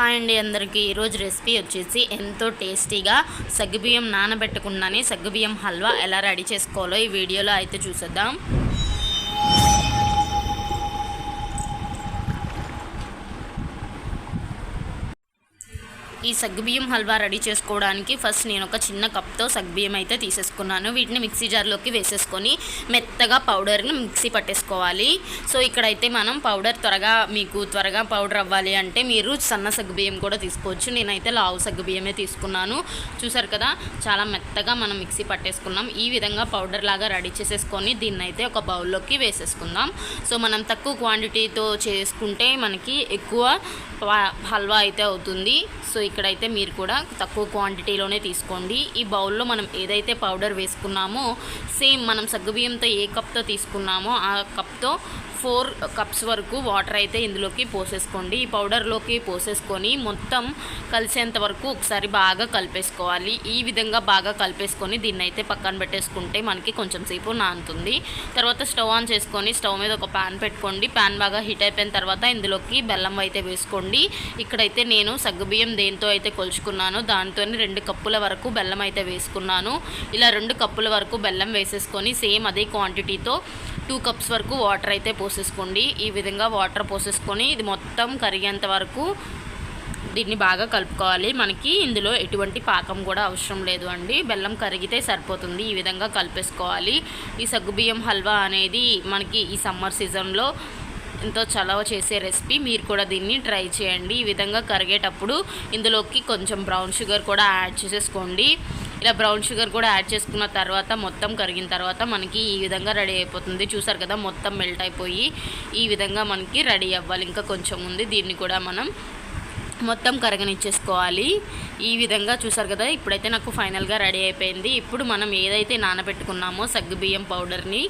Hi అండి అందరికీ ఈరోజు రెసిపీ వచ్చేసి ఎంతో టేస్టీగా సగ్గుబియ్యం నానబెట్టకుండానే సగ్గుబియ్యం హల్వా ఎలా రెడీ చేసుకోవాలో ఈ వీడియోలో అయితే చూసేద్దాం. ఈ సగ్గుబియ్యం హల్వా రెడీ చేసుకోవడానికి ఫస్ట్ నేను ఒక చిన్న కప్తో సగ్గుబియ్యం అయితే తీసేసుకున్నాను. వీటిని మిక్సీ జార్లోకి వేసేసుకొని మెత్తగా పౌడర్ని మిక్సీ పట్టేసుకోవాలి. సో ఇక్కడైతే మనం పౌడర్ త్వరగా మీకు త్వరగా పౌడర్ అవ్వాలి అంటే మీరు సన్న సగ్గుబియ్యం కూడా తీసుకోవచ్చు. నేనైతే లావు సగ్గుబియ్యమే తీసుకున్నాను. చూసారు కదా చాలా మెత్తగా మనం మిక్సీ పట్టేసుకున్నాం. ఈ విధంగా పౌడర్ లాగా రెడీ చేసేసుకొని దీన్ని అయితే ఒక బౌల్లోకి వేసేసుకుందాం. సో మనం తక్కువ క్వాంటిటీతో చేసుకుంటే మనకి ఎక్కువ హల్వా అయితే అవుతుంది. సో ఇక్కడైతే మీరు కూడా తక్కువ క్వాంటిటీలోనే తీసుకోండి. ఈ బౌల్లో మనం ఏదైతే పౌడర్ వేసుకున్నామో సేమ్ మనం సగ్గుబియ్యంతో ఏ కప్తో తీసుకున్నామో ఆ కప్తో ఫోర్ కప్స్ వరకు వాటర్ అయితే ఇందులోకి పోసేసుకోండి. ఈ పౌడర్లోకి పోసేసుకొని మొత్తం కలిసేంత వరకు ఒకసారి బాగా కలిపేసుకోవాలి. ఈ విధంగా బాగా కలిపేసుకొని దీన్ని అయితే పక్కన పెట్టేసుకుంటే మనకి కొంచెం సేపు నానుతుంది. తర్వాత స్టవ్ ఆన్ చేసుకొని స్టవ్ మీద ఒక ప్యాన్ పెట్టుకోండి. ప్యాన్ బాగా హీట్ అయిపోయిన తర్వాత ఇందులోకి బెల్లం అయితే వేసుకోండి. ఇక్కడైతే నేను సగ్గుబియ్యం దేంతో అయితే కొలుచుకున్నానో దాంతో రెండు కప్పుల వరకు బెల్లం అయితే వేసుకున్నాను. ఇలా రెండు కప్పుల వరకు బెల్లం వేసేసుకొని సేమ్ అదే క్వాంటిటీతో టూ కప్స్ వరకు వాటర్ అయితే పోసేసుకోండి. ఈ విధంగా వాటర్ పోసేసుకొని ఇది మొత్తం కరిగేంత వరకు దీన్ని బాగా కలుపుకోవాలి. మనకి ఇందులో ఎటువంటి పాకం కూడా అవసరం లేదు అండి. బెల్లం కరిగితే సరిపోతుంది. ఈ విధంగా కలిపేసుకోవాలి. ఈ సగ్గుబియ్యం హల్వా అనేది మనకి ఈ సమ్మర్ సీజన్లో ఎంతో చలవ చేసే రెసిపీ. మీరు కూడా దీన్ని ట్రై చేయండి. ఈ విధంగా కరిగేటప్పుడు ఇందులోకి కొంచెం బ్రౌన్ షుగర్ కూడా యాడ్ చేసేసుకోండి. ఇలా బ్రౌన్ షుగర్ కూడా యాడ్ చేసుకున్న తర్వాత మొత్తం కరిగిన తర్వాత మనకి ఈ విధంగా రెడీ అయిపోతుంది. చూసారు కదా మొత్తం మెల్ట్ అయిపోయి ఈ విధంగా మనకి రెడీ అవ్వాలి. ఇంకా కొంచెం ఉంది దీన్ని కూడా మనం మొత్తం కరగనిచ్చేసుకోవాలి. ఈ విధంగా చూసారు కదా ఇప్పుడైతే నాకు ఫైనల్గా రెడీ అయిపోయింది. ఇప్పుడు మనం ఏదైతే నానబెట్టుకున్నామో సగ్గుబియ్యం పౌడర్ని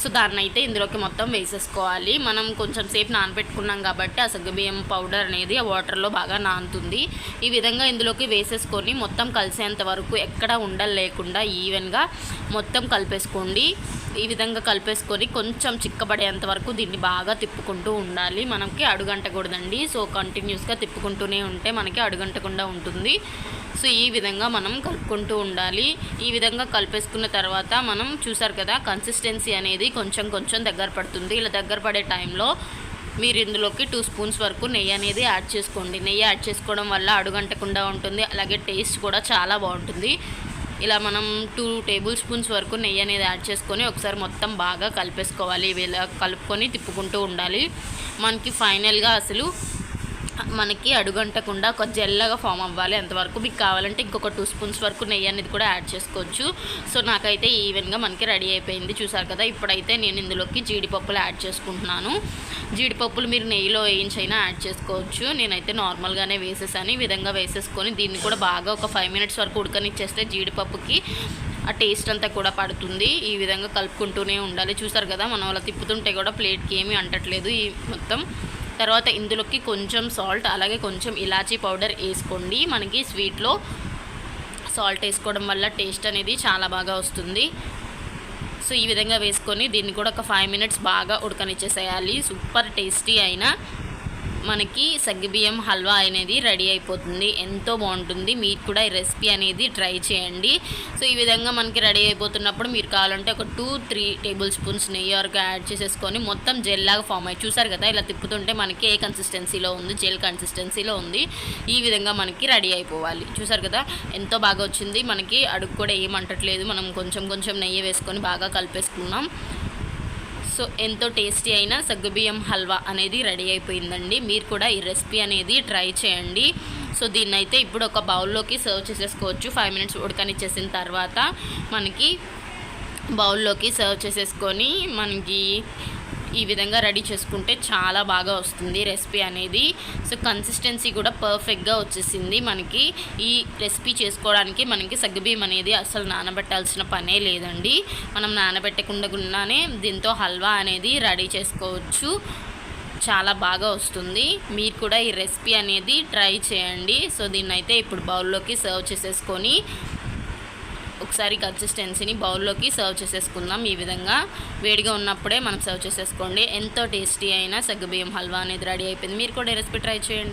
సో దాన్ని అయితే ఇందులోకి మొత్తం వేసేసుకోవాలి. మనం కొంచెం సేపు నానబెట్టుకున్నాం కాబట్టి ఆ సగ్గుబియ్యం పౌడర్ అనేది ఆ వాటర్లో బాగా నానుతుంది. ఈ విధంగా ఇందులోకి వేసేసుకొని మొత్తం కలిసేంత వరకు ఎక్కడ ఉండలు లేకుండా ఈవెన్గా మొత్తం కలిపేసుకోండి. ఈ విధంగా కలిపేసుకొని కొంచెం చిక్కబడేంత వరకు దీన్ని బాగా తిప్పుకుంటూ ఉండాలి. మనకి అడుగంటకూడదండి. సో కంటిన్యూస్గా తిప్పుకుంటూనే ఉంటే మనకి అడుగంటకుండా ఉంటుంది. సో ఈ విధంగా మనం కలుపుకుంటూ ఉండాలి. ఈ విధంగా కలిపేసుకున్న తర్వాత మనం చూసారు కదా కన్సిస్టెన్సీ అనేది కొంచెం కొంచెం దగ్గర పడుతుంది. ఇలా దగ్గర పడే టైంలో మీరు ఇందులోకి టూ స్పూన్స్ వరకు నెయ్యి అనేది యాడ్ చేసుకోండి. నెయ్యి యాడ్ చేసుకోవడం వల్ల అడుగంటకుండా ఉంటుంది. అలాగే టేస్ట్ కూడా చాలా బాగుంటుంది. ఇలా మనం టూ టేబుల్ స్పూన్స్ వరకు నెయ్యి అనేది యాడ్ చేసుకొని ఒకసారి మొత్తం బాగా కలిపేసుకోవాలి. ఇలా కలుపుకొని తిప్పుకుంటూ ఉండాలి. మనకి ఫైనల్గా అసలు మనకి అడుగంటకుండా ఒక జెల్లగా ఫామ్ అవ్వాలి అంతవరకు మీకు కావాలంటే ఇంకొక టూ స్పూన్స్ వరకు నెయ్యి అనేది కూడా యాడ్ చేసుకోవచ్చు. సో నాకైతే ఈవెన్గా మనకి రెడీ అయిపోయింది. చూసారు కదా ఇప్పుడైతే నేను ఇందులోకి జీడిపప్పులు యాడ్ చేసుకుంటున్నాను. జీడిపప్పులు మీరు నెయ్యిలో వేయించైనా యాడ్ చేసుకోవచ్చు. నేనైతే నార్మల్గానే వేసేసాను. ఈ విధంగా వేసేసుకొని దీన్ని కూడా బాగా ఒక ఫైవ్ మినిట్స్ వరకు ఉడకనిచ్చేస్తే జీడిపప్పుకి ఆ టేస్ట్ అంతా కూడా పడుతుంది. ఈ విధంగా కలుపుకుంటూనే ఉండాలి. చూసారు కదా మనం అలా తిప్పుతుంటే కూడా ప్లేట్కి ఏమీ అంటట్లేదు. ఈ మొత్తం తర్వాత ఇందులోకి కొంచెం సాల్ట్ అలాగే కొంచెం ఇలాచీ పౌడర్ వేసుకోండి. మనకి స్వీట్లో సాల్ట్ వేసుకోవడం వల్ల టేస్ట్ అనేది చాలా బాగా వస్తుంది. సో ఈ విధంగా వేసుకొని దీన్ని కూడా ఒక ఫైవ్ మినిట్స్ బాగా ఉడకనిచ్చేసేయాలి. సూపర్ టేస్టీ అయిన మనకి సగ్గుబియ్యం హల్వా అనేది రెడీ అయిపోతుంది. ఎంతో బాగుంటుంది. మీరు కూడా ఈ రెసిపీ అనేది ట్రై చేయండి. సో ఈ విధంగా మనకి రెడీ అయిపోతున్నప్పుడు మీరు కావాలంటే ఒక టూ త్రీ టేబుల్ స్పూన్స్ నెయ్యి వరకు యాడ్ చేసేసుకొని మొత్తం జెల్ లాగా ఫామ్ అయ్యి చూసారు కదా ఇలా తిప్పుతుంటే మనకి ఏ కన్సిస్టెన్సీలో ఉంది? జెల్ కన్సిస్టెన్సీలో ఉంది. ఈ విధంగా మనకి రెడీ అయిపోవాలి. చూసారు కదా ఎంతో బాగా వచ్చింది. మనకి అడుగు కూడా ఏమంటట్లేదు మనం కొంచెం కొంచెం నెయ్యి వేసుకొని బాగా కలిపేసుకున్నాం. సో ఎంతో టేస్టీ అయిన సగ్గుబియ్యం హల్వా అనేది రెడీ అయిపోయిందండి. మీరు కూడా ఈ రెసిపీ అనేది ట్రై చేయండి. సో దీన్ని అయితే ఇప్పుడు ఒక బౌల్లోకి సర్వ్ చేసేసుకోవచ్చు. ఫైవ్ మినిట్స్ ఉడకనిచ్చేసిన తర్వాత మనకి బౌల్లోకి సర్వ్ చేసేసుకొని మనకి ఈ విధంగా రెడీ చేసుకుంటే చాలా బాగా వస్తుంది రెసిపీ అనేది. సో కన్సిస్టెన్సీ కూడా పర్ఫెక్ట్గా వచ్చేసింది మనకి. ఈ రెసిపీ చేసుకోవడానికి మనకి సగ్గుబియ్యం అనేది అసలు నానబెట్టాల్సిన పనే లేదండి. మనం నానబెట్టకుండానే దీంతో హల్వా అనేది రెడీ చేసుకోవచ్చు. చాలా బాగా వస్తుంది. మీరు కూడా ఈ రెసిపీ అనేది ట్రై చేయండి. సో దీన్నైతే ఇప్పుడు బౌల్లోకి సర్వ్ చేసేసుకొని ఒకసారి కన్సిస్టెన్సీని బౌల్లోకి సర్వ్ చేసేసుకుందాం. ఈ విధంగా వేడిగా ఉన్నప్పుడే మనం సర్వ్ చేసేసుకోండి. ఎంతో టేస్టీ అయిన సగ్గుబియ్యం హల్వా అనేది రెడీ అయిపోయింది. మీరు కూడా రెసిపీ ట్రై చేయండి.